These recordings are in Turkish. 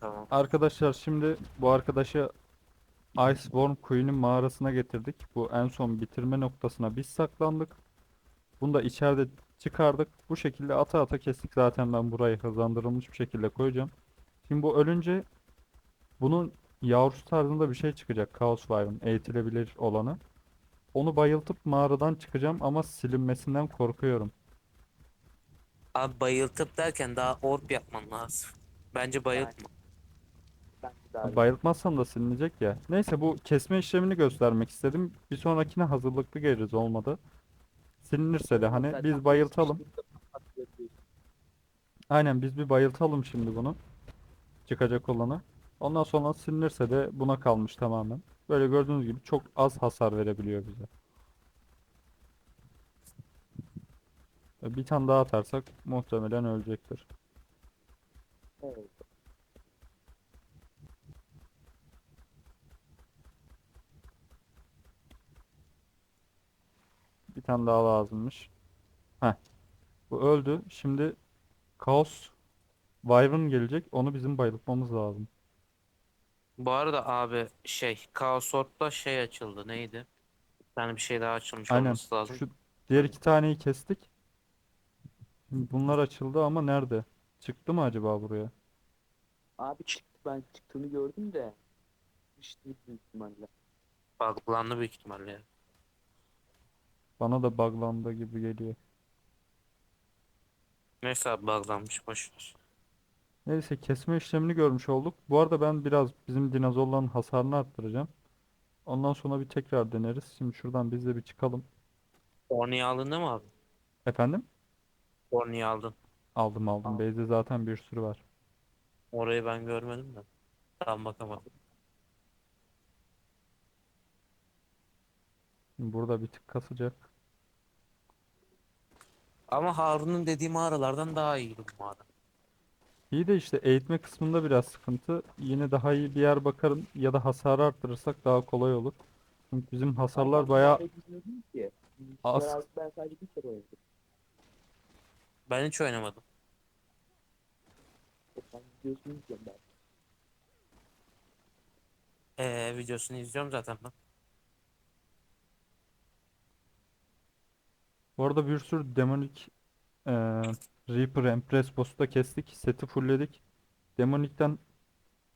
Tamam. Arkadaşlar şimdi bu arkadaşı Iceborne Queen'in mağarasına getirdik. Bu en son bitirme noktasına biz saklandık. Bunu da içeride çıkardık. Bu şekilde ata ata kestik. Zaten ben burayı hızlandırılmış bir şekilde koyacağım. Şimdi bu ölünce bunun yavrusu tarzında bir şey çıkacak. Chaos Wyvern eğitilebilir olanı. Onu bayıltıp mağaradan çıkacağım ama silinmesinden korkuyorum. Abi bayıltıp derken daha orb yapman lazım. Bence bayıltma. Ben de daha Bayıltmazsam da silinecek ya. Neyse bu kesme işlemini göstermek istedim. Bir sonrakine hazırlıklı geliriz olmadı. Silinirse de hani Zaten biz bayıltalım. hatırlıyorsun. Aynen biz bir bayıltalım şimdi bunu. Çıkacak olanı. Ondan sonra silinirse de buna kalmış tamamen. Böyle gördüğünüz gibi çok az hasar verebiliyor bize. Bir tane daha atarsak muhtemelen ölecektir. Evet. Bir tane daha lazımmış. Heh. Bu öldü. Şimdi Chaos Wyvern gelecek. Onu bizim bayıltmamız lazım. Bu arada abi şey Chaos Orb'da şey açıldı neydi? Bir tane bir şey daha açılmış Aynen. olması lazım. Şu diğer iki taneyi kestik. Şimdi bunlar açıldı ama nerede? Çıktı mı acaba buraya? Abi çıktı ben çıktığını gördüm de. İşte büyük ihtimalle. Buglandı büyük ihtimalle. Bana da buglandı gibi geliyor. Neyse abi buglanmış boşver. Neyse kesme işlemini görmüş olduk. Bu arada ben biraz bizim dinozorların hasarını arttıracağım. Ondan sonra bir tekrar deneriz. Şimdi şuradan biz de bir çıkalım. Orni'yi aldın değil mi abi? Efendim? Orni'yi aldın. Aldım aldım. Al. Base'de zaten bir sürü var. Orayı ben görmedim de. Tam bakamadım. Şimdi burada bir tık kasacak. Ama Harun'un dediği mağaralardan daha iyi bu mağara. İyi de işte eğitme kısmında biraz sıkıntı. Yine daha iyi bir yer bakarım ya da hasarı arttırırsak daha kolay olur. Çünkü bizim hasarlar Ben bayağı az. Biraz Ben sadece bir kere oynadım. Ben hiç oynamadım. Ben videosunu izliyorum ben. Ee, videosunu izliyorum zaten ben. Bu arada bir sürü demonik eee Reaper Empress boss'u da kestik. Seti fullledik. Demonik'ten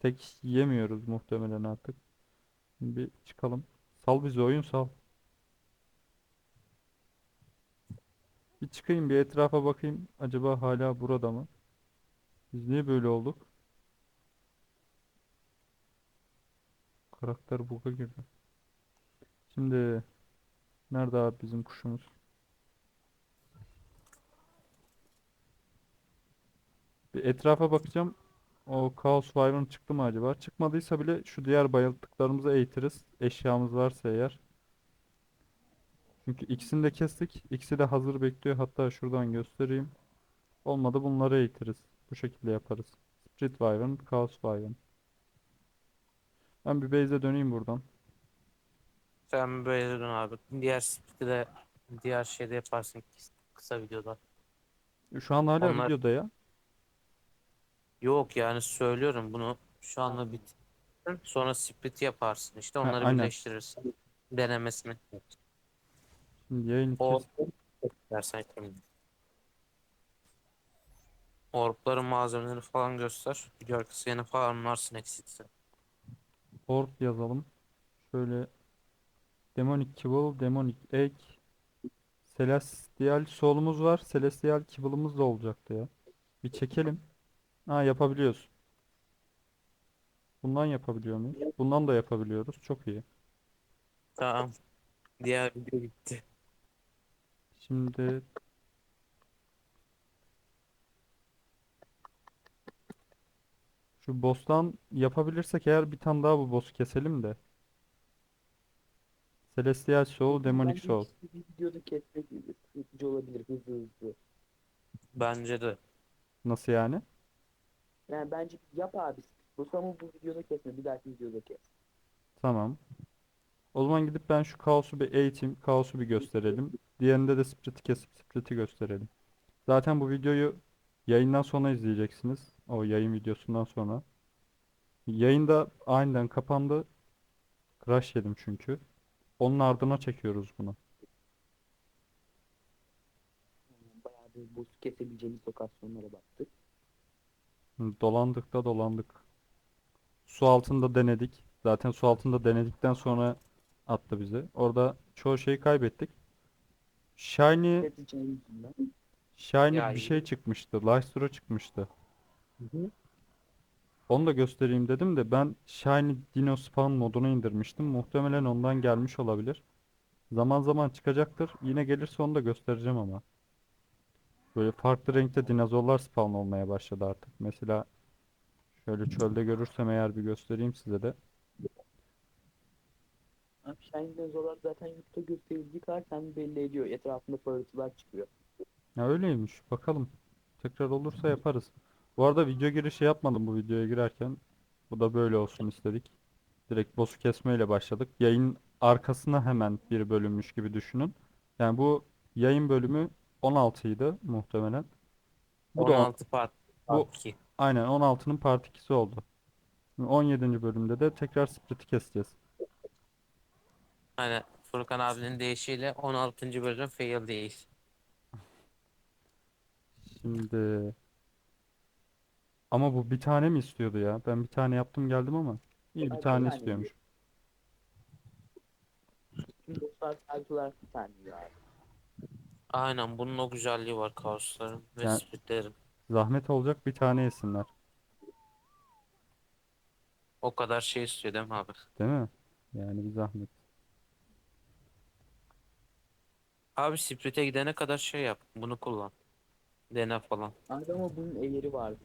tek yemiyoruz muhtemelen artık. Bir çıkalım. Sal bizi oyun sal. Bir çıkayım bir etrafa bakayım. Acaba hala burada mı? Biz niye böyle olduk? Karakter bug'a girdi. Şimdi nerede abi bizim kuşumuz? Bir etrafa bakacağım. O Chaos Wyvern çıktı mı acaba? Çıkmadıysa bile şu diğer bayılttıklarımızı eğitiriz. Eşyamız varsa eğer. Çünkü ikisini de kestik. İkisi de hazır bekliyor. Hatta şuradan göstereyim. Olmadı bunları eğitiriz. Bu şekilde yaparız. Split Wyvern, Chaos Wyvern. Ben bir base'e döneyim buradan. Sen böyle dön abi. Diğer split'i de diğer şeyde yaparsın kıs- kısa videoda. Şu an hala Onlar- videoda ya. Yok yani söylüyorum bunu şu anda bit. Sonra split yaparsın işte Ha, onları aynen. birleştirirsin. Denemesini. Şimdi yayını O kes. dersen şimdi. Orpların malzemelerini falan göster. Video arkası yeni farmlarsın eksikse. Orb yazalım. Şöyle Demonic Kibble, Demonic Egg, Celestial Soul'umuz var. Celestial Kibble'ımız da olacaktı ya. Bir çekelim. Ha yapabiliyoruz. Bundan yapabiliyor muyuz? Bundan da yapabiliyoruz. Çok iyi. Tamam. Diğer video gitti. Şimdi şu boss'tan yapabilirsek eğer bir tane daha bu boss'u keselim de. Celestial Soul, Demonic Bence Soul. ikisi bir videoda kesmek sıkıcı olabilir hızlı hızlı. Bence de. Nasıl yani? Yani bence yap abi. Bu ama bu videoda kesme. Bir dahaki videoda kes. Tamam. O zaman gidip ben şu kaosu bir eğiteyim. Kaosu bir gösterelim. Diğerinde de split'i kesip split'i gösterelim. Zaten bu videoyu yayından sonra izleyeceksiniz. O yayın videosundan sonra. Yayında aniden kapandı. Crash yedim çünkü. Onun ardına çekiyoruz bunu. Bayağı bir boss kesebileceğimiz lokasyonlara baktık. Dolandık da dolandık. Su altında denedik. Zaten su altında denedikten sonra attı bizi. Orada çoğu şeyi kaybettik. Shiny, shiny Ya bir şey çıkmıştı. Lystra çıkmıştı. Onu da göstereyim dedim de ben Shiny Dino Spawn modunu indirmiştim. Muhtemelen ondan gelmiş olabilir. Zaman zaman çıkacaktır. Yine gelirse onu da göstereceğim ama. Böyle farklı renkte dinozorlar spawn olmaya başladı artık. Mesela şöyle çölde görürsem eğer bir göstereyim size de. Abi Shine dinozorlar zaten YouTube'da gösterildiği kadar kendini belli ediyor. Etrafında parıltılar çıkıyor. Ya öyleymiş. Bakalım. Tekrar olursa yaparız. Bu arada video girişi yapmadım bu videoya girerken. Bu da böyle olsun istedik. Direkt boss'u kesmeyle başladık. Yayın arkasına hemen bir bölünmüş gibi düşünün. Yani bu yayın bölümü 16 idi muhtemelen. Bu da on- 16 part. Bu- part 2. aynen 16'nın part 2'si oldu. Şimdi 17. bölümde de tekrar split'i keseceğiz. Hani Furkan abinin deyişiyle 16. bölüm fail değil. Şimdi ama bu bir tane mi istiyordu ya? Ben bir tane yaptım geldim ama iyi bir tane istiyormuş. Tüm bosslar sadece olarak bir tane abi. Aynen bunun o güzelliği var kaosların ve Yani- splitlerin. Zahmet olacak bir tane yesinler. O kadar şey istiyor değil mi abi? Değil mi? Yani bir zahmet. Abi split'e gidene kadar şey yap. Bunu kullan. Dene falan. Abi ama bunun eğeri vardı.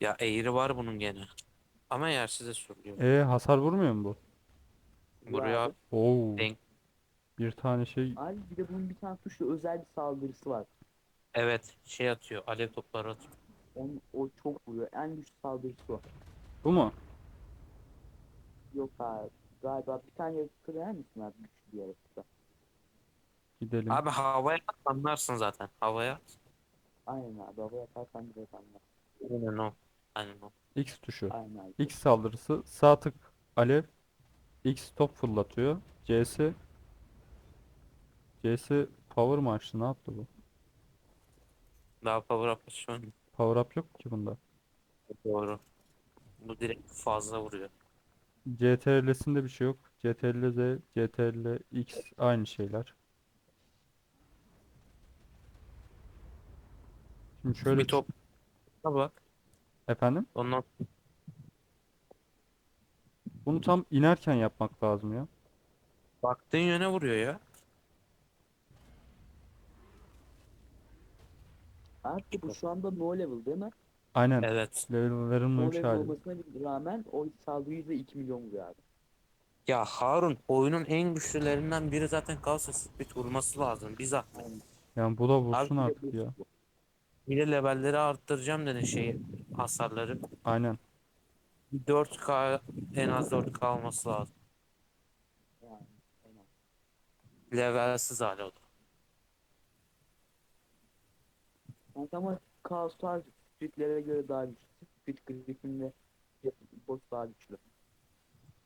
Ya eğri var bunun gene. Ama yersize sürüyor. E hasar vurmuyor mu bu? Buraya abi. Oo. Denk. Bir tane şey Abi bir de bunun bir tane tuşlu özel bir saldırısı var. evet şey atıyor. Alev topları atıyor. Onun, o çok vuruyor. En güçlü saldırısı o. bu mu? Yok abi. Galiba bir tane yaratıkı verir misin abi güçlü bir yaratıkta? Gidelim. Abi havaya at anlarsın zaten. Havaya at. Aynen abi. Havaya atarsan direkt anlar. Aynen o. Aynen o. X tuşu. Aynen abi. X saldırısı sağ tık alev X top fırlatıyor. C'si C'si power mı açtı? Ne yaptı bu? Daha power up şu an. Power up yok ki bunda. Doğru. Bu direkt fazla vuruyor. CTRL'sinde bir şey yok. CTRL Z, CTRL X aynı şeyler. Şimdi şöyle bir top. Ha bak. efendim Ondan bunu tam inerken yapmak lazım ya. baktığın yöne vuruyor ya. Abi bu şu anda no level değil mi? Aynen. Evet. Level No level hali. olmasına rağmen o saldırıyı da 2 milyon vuruyor abi. Ya Harun oyunun en güçlülerinden biri zaten kalsa split vurması lazım. Bir zahmet. Yani bu da vursun Abi bir de artık ya. Bir de levelleri arttıracağım dedi şey hasarları. Aynen. 4K en az 4K olması lazım. Yani, aynen. Levelsiz hali o da. Yani ama Kaoslar Split'lere göre daha güçlü. Split Griffin'de boss daha güçlü.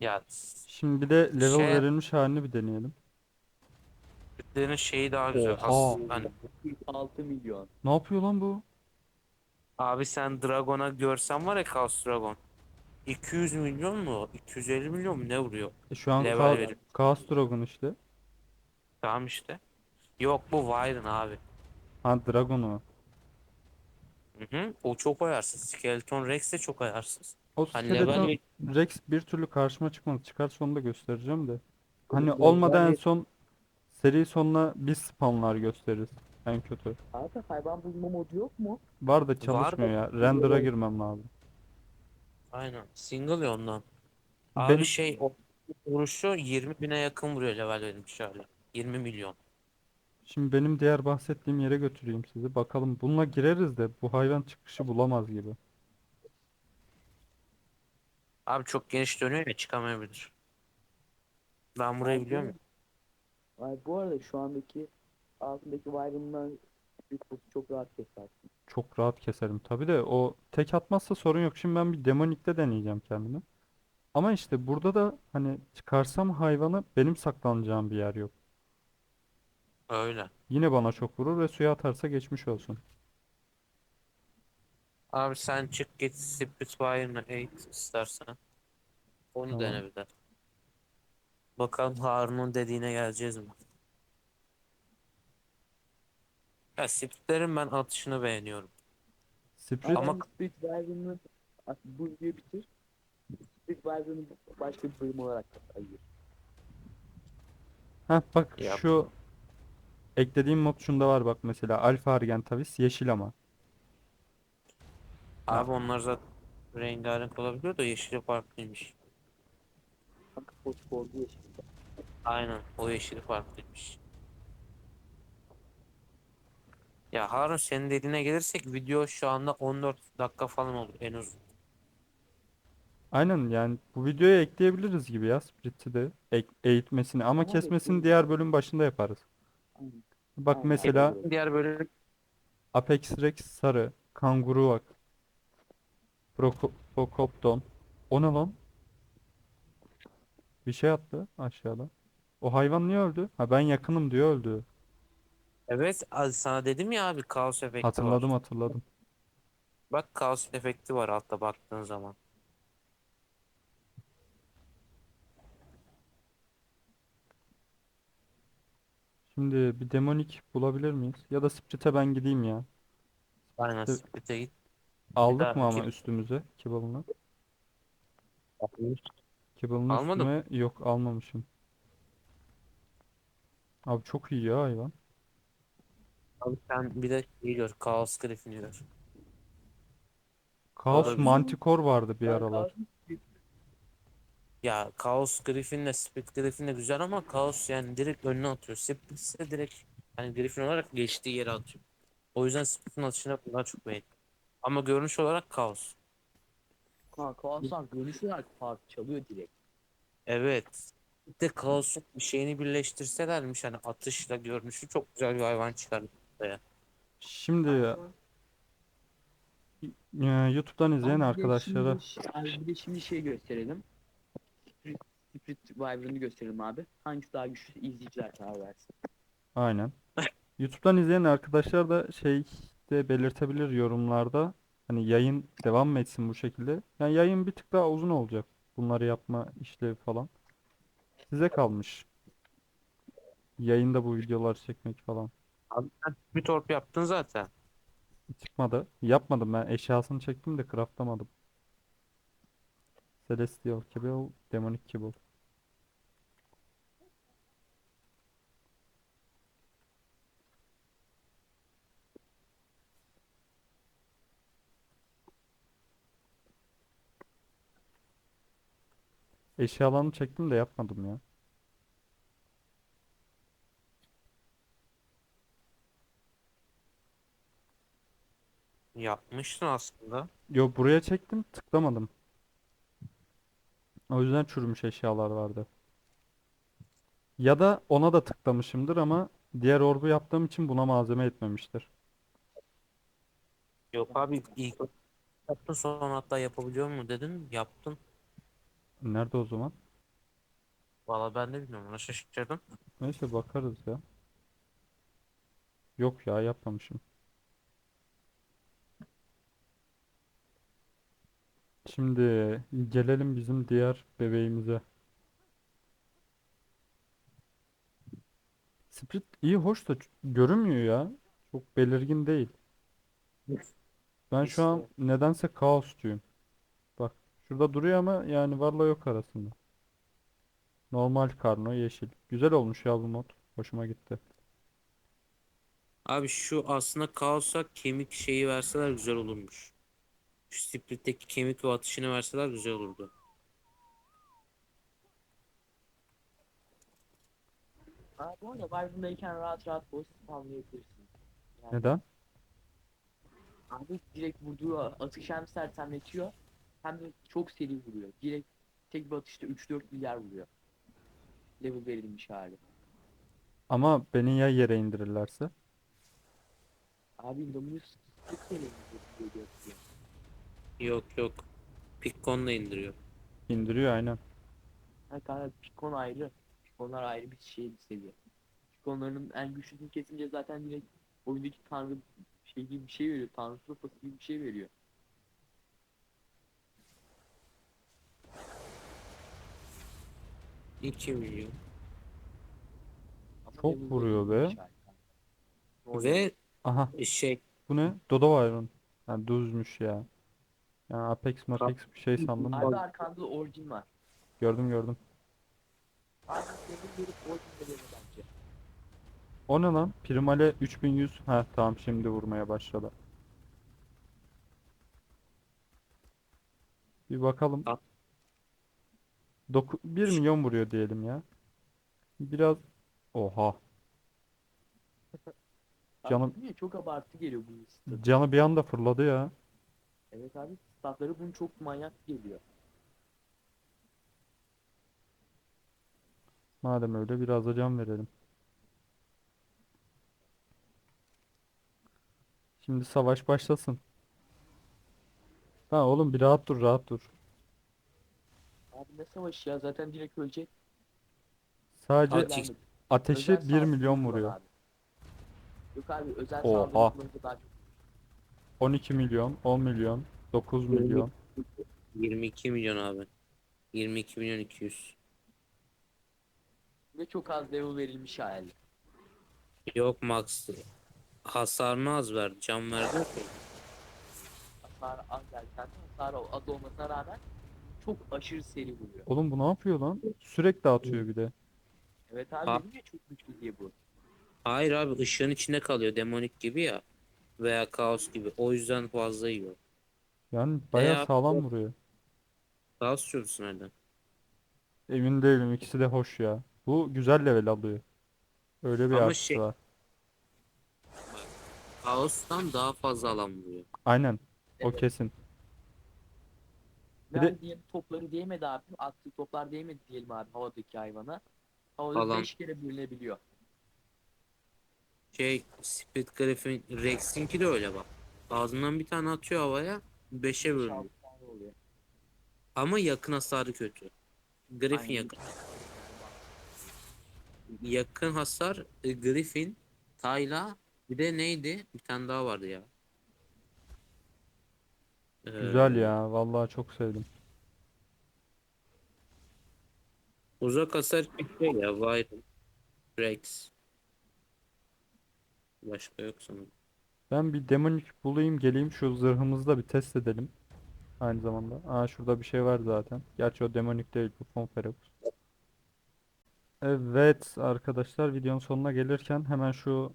Ya Şimdi bir de level Şey- verilmiş halini bir deneyelim. splitlerin şeyi daha güzel. Oha. Hani 6 milyon. Ne yapıyor lan bu? abi sen Dragon'a görsen var ya Chaos Dragon. 200 milyon mu? 250 milyon mu ne vuruyor? E şu an Level Ka. Chaos Dragon işte. Tamam işte. Yok bu Wyvern abi. Ha Dragon'u. Hı hı. O çok ayarsız. Skeleton Rex de çok ayarsız. O Hani Skeleton level Rex bir türlü karşıma çıkmadı. Çıkarsa onu da göstereceğim de. Hani Level olmadan en ve- son seri sonuna biz spawnlar gösteririz. En kötü. Abi hayvan bulma modu yok mu? Var da çalışmıyor ya. Render'a girmem lazım. Aynen. Single ya ondan. Abi Benim- şey o vuruşu 20 bine yakın vuruyor level verilmiş hali. 20 milyon. Şimdi benim diğer bahsettiğim yere götüreyim sizi. Bakalım bununla gireriz de bu hayvan çıkışı bulamaz gibi. Abi çok geniş dönüyor ya çıkamayabilir. Ben burayı Abi, biliyor muyum? Ay, bu arada şu andaki altındaki Wyvern'lar Split boss'u çok rahat kesersin. Çok rahat keserim tabii de o tek atmazsa sorun yok. Şimdi ben bir demonikte deneyeceğim kendimi. Ama işte burada da hani çıkarsam hayvanı benim saklanacağım bir yer yok. Öyle. Yine bana çok vurur ve suya atarsa geçmiş olsun. Abi sen çık git Spitfire'ını eğit istersen. Onu Tamam. dene bir de. Bakalım Harun'un dediğine geleceğiz mi? Ya Spitlerin ben atışını beğeniyorum. Sprit Ama- Split Wyvern'ı bu videoyu bitir. Wyvern'ı başka bir bölüm olarak ayır. Heh bak Yap. şu eklediğim mod şunda var bak mesela Alfa Argentavis yeşil ama. Abi onlar zaten rengarenk olabiliyor da yeşili farklıymış. Kanka fosforlu yeşil. Aynen o yeşili farklıymış. Ya Harun senin dediğine gelirsek video şu anda 14 dakika falan olur en uzun. Aynen yani bu videoya ekleyebiliriz gibi ya Sprit'i de ek- eğitmesini ama Tamam, kesmesini ekleyelim. diğer bölüm başında yaparız. Aynen. Bak mesela Diğer bölüm Apex Rex sarı, kanguru bak. Procopton. O ne lan? Bir şey attı aşağıda. O hayvan niye öldü? Ha ben yakınım diyor öldü. Evet az sana dedim ya abi kaos efekti Hatırladım var. hatırladım. Bak kaos efekti var altta baktığın zaman. Şimdi bir demonik bulabilir miyiz? Ya da Sprit'e ben gideyim ya. Aynen Dur. split'e git. Aldık daha mı ama iki- üstümüze Kibble'ını? Kibble'ın Almadım. üstüme yok almamışım. Abi çok iyi ya hayvan. Abi sen bir de şey gör kaos grifini gör. Kaos Abi- Manticore vardı bir aralar. Ya Chaos Griffin'le Split Griffin de güzel ama Chaos yani direkt önüne atıyor. Split ise direkt hani Griffin olarak geçtiği yere atıyor. O yüzden Split'in atışını daha çok beğendim. Ama görünüş olarak Chaos. Ha Kaoslar görünüş olarak fark çalıyor direkt. Evet. Bir de Chaos'un bir şeyini birleştirselermiş hani atışla görünüşü çok güzel bir hayvan çıkar. Şimdi Ama- e, YouTube'dan izleyen Abi bir de arkadaşlara şimdi- bir de şimdi şey gösterelim. Split Wyvern'ı gösterelim abi. Hangisi daha güçlü izleyiciler karar versin. aynen. YouTube'dan izleyen arkadaşlar da şey de belirtebilir yorumlarda. Hani yayın devam mı etsin bu şekilde? Yani yayın bir tık daha uzun olacak. Bunları yapma işlevi falan. Size kalmış. Yayında bu videoları çekmek falan. Abi sen bir torp yaptın zaten. Çıkmadı. Yapmadım ben. Eşyasını çektim de craftlamadım. Celestial Kibble, Demonic Kibble. Eşyalarını çektim de yapmadım ya. Yapmıştın aslında. Yo buraya çektim tıklamadım. O yüzden çürümüş eşyalar vardı. Ya da ona da tıklamışımdır ama diğer orbu yaptığım için buna malzeme etmemiştir. Yok abi ilk yaptın sonra hatta yapabiliyor mu dedin. Yaptın. Nerede o zaman? Valla ben de bilmiyorum. Ona şaşırdım. Neyse bakarız ya. Yok ya yapmamışım. Şimdi gelelim bizim diğer bebeğimize. Sprit iyi hoş da görünmüyor ya. Çok belirgin değil. Ben şu an nedense kaosçuyum. Bak şurada duruyor ama yani varla yok arasında. Normal karno yeşil. Güzel olmuş ya bu mod. Hoşuma gitti. Abi şu aslında kaosa kemik şeyi verseler güzel olurmuş. Şu Split'teki kemik ve atışını verseler güzel olurdu. Abi bu arada Wyvern'dayken rahat rahat boss spamlayabilirsin. Yani Neden? Abi direkt vurduğu atış hem sersemletiyor hem de çok seri vuruyor. Direkt tek bir atışta 3-4 milyar vuruyor. Level verilmiş hali. Ama beni ya yere indirirlerse? Abi Indominus sık seni geliyor. Yok yok. Piccon'la indiriyor. İndiriyor aynen. Ha kanka Picon ayrı. Piconlar ayrı bir şey seviye. Piconların en güçlüsünü kesince zaten direkt oyundaki tanrı şey gibi bir şey veriyor. Tanrı sopası gibi bir şey veriyor. İki milyon. Ama Çok vuruyor bir be. şey kanka. Normal. Ve Aha şey bu ne? Dodo Iron. Yani düzmüş ya. Yani Apex Mapex bir şey sandım. Abi arkanda orijin var. Gördüm gördüm. Abi senin gelip orijin veriyor bence. O ne lan? Primale 3100. Ha tamam şimdi vurmaya başladı. Bir bakalım. At. Doku 1 milyon vuruyor diyelim ya. Biraz oha. Abi Canım- mi? Çok abartı geliyor bu stat. Canı bir anda fırladı ya. Evet abi statları bunun çok manyak geliyor. Madem öyle biraz da can verelim. Şimdi savaş başlasın. Ha oğlum bir rahat dur rahat dur. Abi ne savaşı ya zaten direkt ölecek. Sadece Abi, ateşi özel 1 saldırı milyon vuruyor. abi. Yok abi özel Oha. saldırı daha çok 12 milyon, 10 milyon, 9 Yirmi. milyon. 22 milyon abi. 22 milyon 200. ve çok az level verilmiş hali. Yok max. Hasarını az verdi. Can verdi ki. Hasar az derken hasar az olmasına rağmen çok aşırı seri vuruyor. Oğlum bu ne yapıyor lan? Sürekli atıyor bir de. Evet abi Ha- dedim ya çok güçlü diye bu. Hayır abi ışığın içinde kalıyor. Demonik gibi ya. Veya kaos gibi. O yüzden fazla yiyor. Yani bayağı Veya- sağlam vuruyor. Kaos şurusu nereden? Emin değilim ikisi de hoş ya. Bu güzel level alıyor. Öyle bir Ama artısı şey- var. Kaos'tan daha fazla alan vuruyor. Aynen. O Evet. kesin. Bir de- topları değmedi abi. Attığı toplar değmedi diyelim abi havadaki hayvana. Havada Alan. 5 kere bölünebiliyor. Şey Speed Griffin Rex'inki de öyle bak. Ağzından bir tane atıyor havaya. 5'e Beş, bölünüyor. Ama yakın hasarı kötü. Griffin Aynen. yakın. Yakın hasar e, Griffin, Tayla bir de neydi? Bir tane daha vardı ya. Ee, Güzel ya. Vallahi çok sevdim. Uzak hasar bir şey ya. Viral. Rex. Başka yok sanırım. Ben bir demonic bulayım geleyim şu zırhımızı da bir test edelim. Aynı zamanda. Aa şurada bir şey var zaten. Gerçi o demonic değil bu Fonferox. Evet arkadaşlar videonun sonuna gelirken hemen şu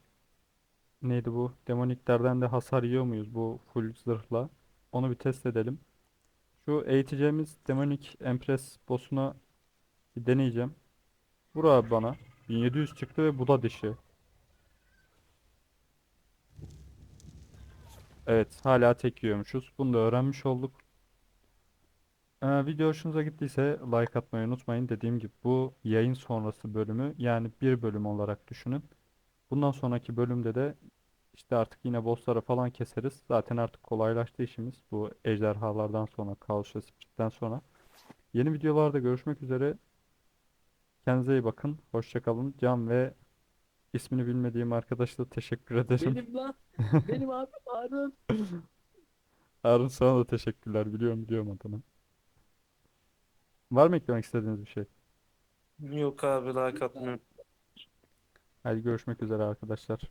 neydi bu? Demoniklerden de hasar yiyor muyuz bu full zırhla? Onu bir test edelim. Şu eğiteceğimiz Demonic Empress boss'una deneyeceğim. Vur abi bana. 1700 çıktı ve bu da dişi. Evet, hala tek yiyormuşuz. Bunu da öğrenmiş olduk. Ee, video hoşunuza gittiyse like atmayı unutmayın. Dediğim gibi bu yayın sonrası bölümü yani bir bölüm olarak düşünün. Bundan sonraki bölümde de işte artık yine bossları falan keseriz. Zaten artık kolaylaştı işimiz. Bu ejderhalardan sonra, ve Spirit'ten sonra. Yeni videolarda görüşmek üzere. Kendinize iyi bakın. Hoşça kalın. Can ve ismini bilmediğim arkadaşla teşekkür ederim. Benim lan. Benim abi Harun. Harun sana da teşekkürler. Biliyorum biliyorum adını. Var mı eklemek istediğiniz bir şey? Yok abi like atmıyorum. Hadi görüşmek üzere arkadaşlar.